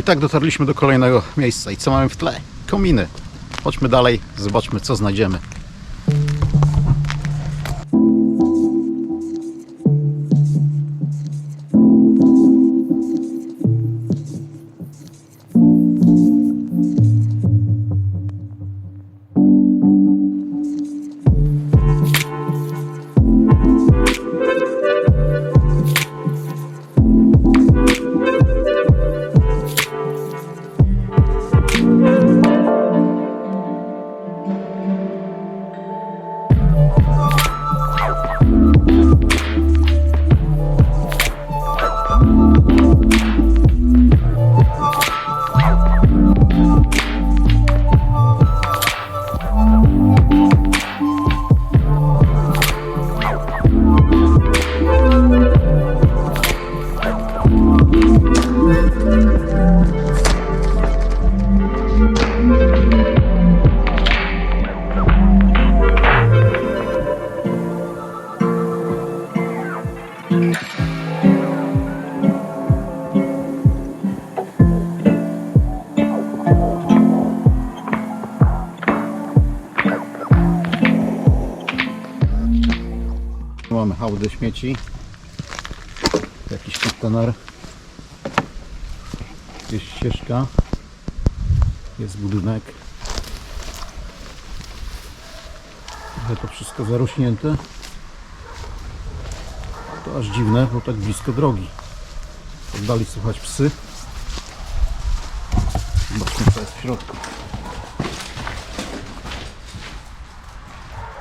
I tak dotarliśmy do kolejnego miejsca. I co mamy w tle? Kominy. Chodźmy dalej, zobaczmy co znajdziemy. Hałdę śmieci. Jakiś kontener. Jest ścieżka. Jest budynek. Trochę to wszystko zarośnięte. To aż dziwne, bo tak blisko drogi. Oddali słuchać psy. Zobaczmy co jest w środku.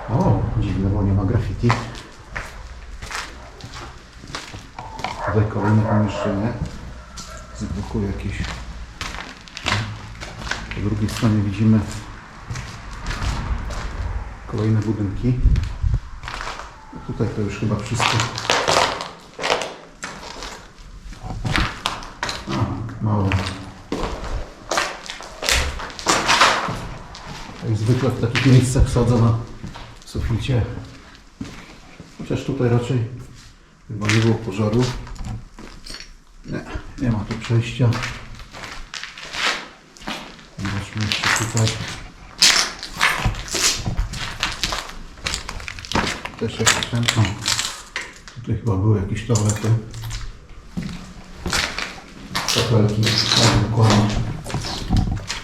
O, dziwne, bo nie ma graffiti. Tutaj kolejne pomieszczenie. Z boku jakieś. Po drugiej stronie widzimy kolejne budynki. Tutaj to już chyba wszystko. Mało. Jak zwykle w takich miejscach sadzę na suficie. Chociaż tutaj raczej chyba nie było pożaru. Nie, ma tu przejścia. Zobaczmy jeszcze tutaj. Też ten są. Tutaj chyba były jakieś toalety. Kapelki, tak dokładnie.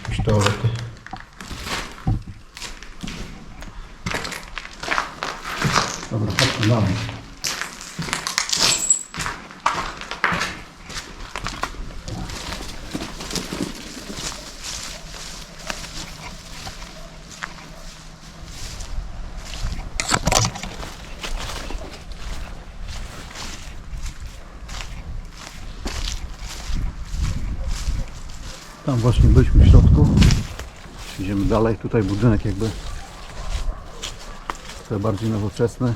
Jakieś toalety. Dobra, chodźmy dalej. Tam właśnie byliśmy w środku. Idziemy dalej. Tutaj budynek jakby trochę bardziej nowoczesny.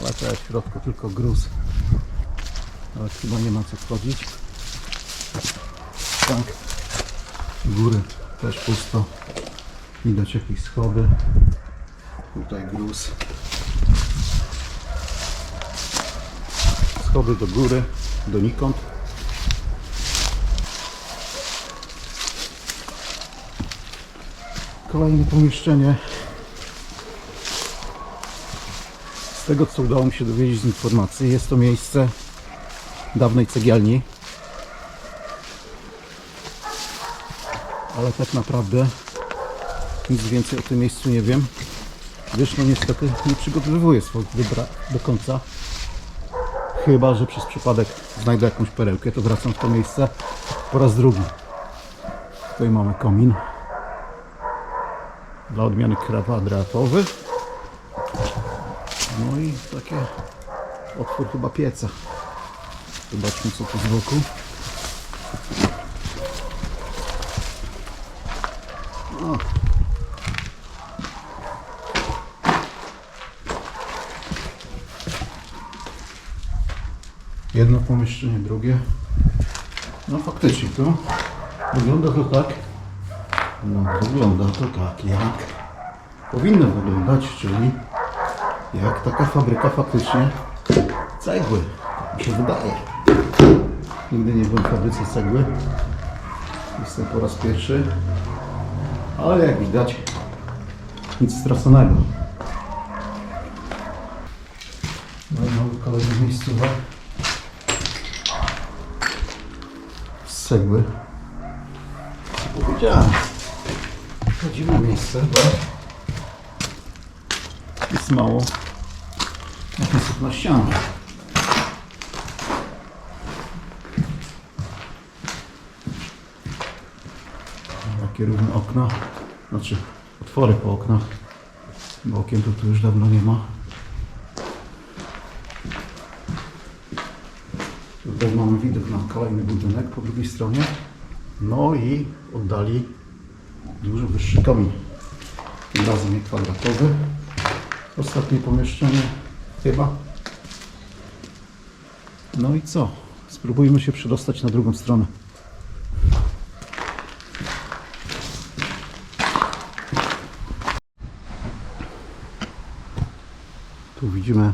Ale to jest w środku tylko gruz. Ale chyba nie ma co wchodzić. Tak. Góry też pusto. Widać jakieś schody. Tutaj gruz. Schody do góry, donikąd. Kolejne pomieszczenie. Z tego co udało mi się dowiedzieć z informacji, jest to miejsce dawnej cegielni. Ale tak naprawdę nic więcej o tym miejscu nie wiem. Wiesz, no niestety nie przygotowywuję swoich dobra do końca. Chyba, że przez przypadek znajdę jakąś perełkę, to wracam w to miejsce po raz drugi. Tutaj mamy komin dla odmiany kwadratowy. No i takie otwór chyba pieca. Zobaczmy co tu z boku. O. Jedno pomieszczenie, drugie. No faktycznie to wygląda to tak. No wygląda to tak jak powinno wyglądać, czyli jak taka fabryka faktycznie cegły. Tak mi się wydaje. Nigdy nie byłem w fabryce cegły, Jestem po raz pierwszy, ale jak widać, nic straconego. No i mamy kolejny miejscówek. Z cegły. Co powiedziałem? Dziwne miejsce, jest mało napisów na ścianach. Takie równe okna, znaczy otwory po oknach, bo okien tu już dawno nie ma. Tutaj mamy widok na kolejny budynek po drugiej stronie. No i oddali dużo wyższy komin. Tym razem nie kwadratowy. Ostatnie pomieszczenie chyba. No i co? Spróbujmy się przedostać na drugą stronę. Tu widzimy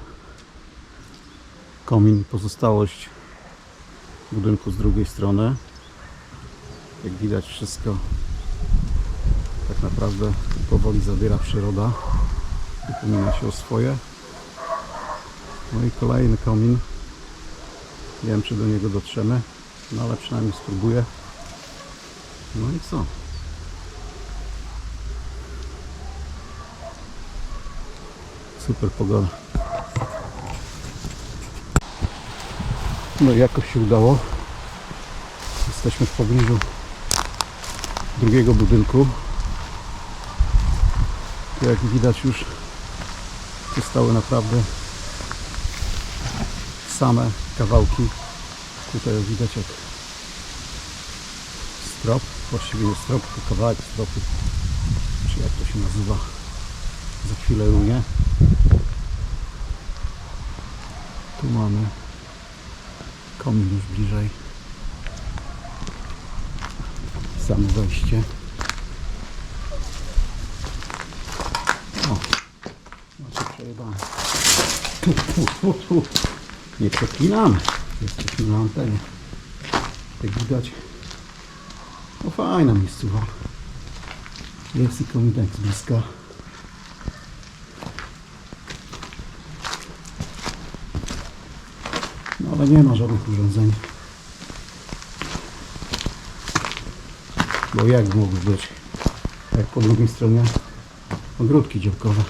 komin, pozostałość budynku z drugiej strony. Jak widać wszystko tak naprawdę powoli zabiera przyroda. Upomina się o swoje. No i kolejny komin. Nie wiem czy do niego dotrzemy, no ale przynajmniej spróbuję. No i co? Super pogoda. No i jakoś się udało. Jesteśmy w pobliżu drugiego budynku. Jak widać już zostały naprawdę same kawałki. Tutaj widać jak strop, właściwie nie strop, to kawałek stropu, czy jak to się nazywa. Za chwilę runie. Tu mamy komin już bliżej. Samo wejście. O, przejebane. Tu, tu, tu, tu. Nie przeklinamy. Jesteśmy na antenie. Jak widać. No fajna miejscowa. Jest i kominek z bliska. No ale nie ma żadnych urządzeń. Bo jak mogły być? Jak po drugiej stronie ogródki działkowe.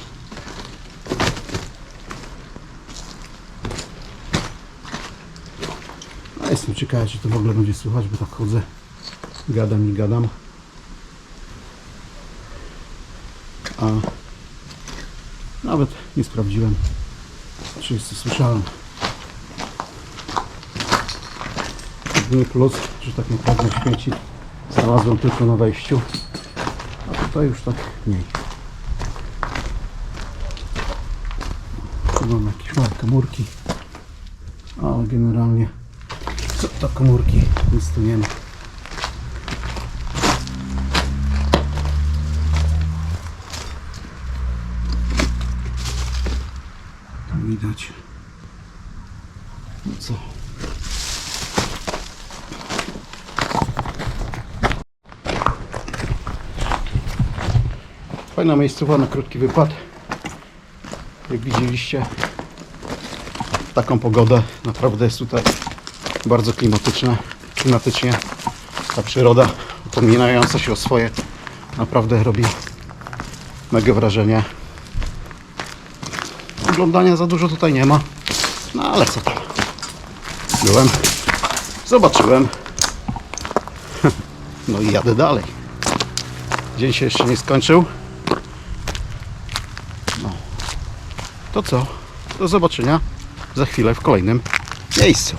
Jestem ciekawy, czy to w ogóle będzie słychać, bo tak chodzę, gadam i gadam. A nawet nie sprawdziłem, czy jest to słyszałem. Jedyny plus, że tak naprawdę śmieci znalazłem tylko na wejściu, a tutaj już tak mniej. Tu mam jakieś małe komórki, ale generalnie co to komórki? Nic tu nie ma. Tu widać. No co? Fajna miejscowa na krótki wypad. Jak widzieliście, taką pogodę naprawdę jest tutaj bardzo klimatyczne, klimatycznie. Ta przyroda upominająca się o swoje naprawdę robi mega wrażenie. Oglądania za dużo tutaj nie ma, no ale co tam. Byłem, zobaczyłem, no i jadę dalej. Dzień się jeszcze nie skończył. No. To co? Do zobaczenia za chwilę w kolejnym miejscu.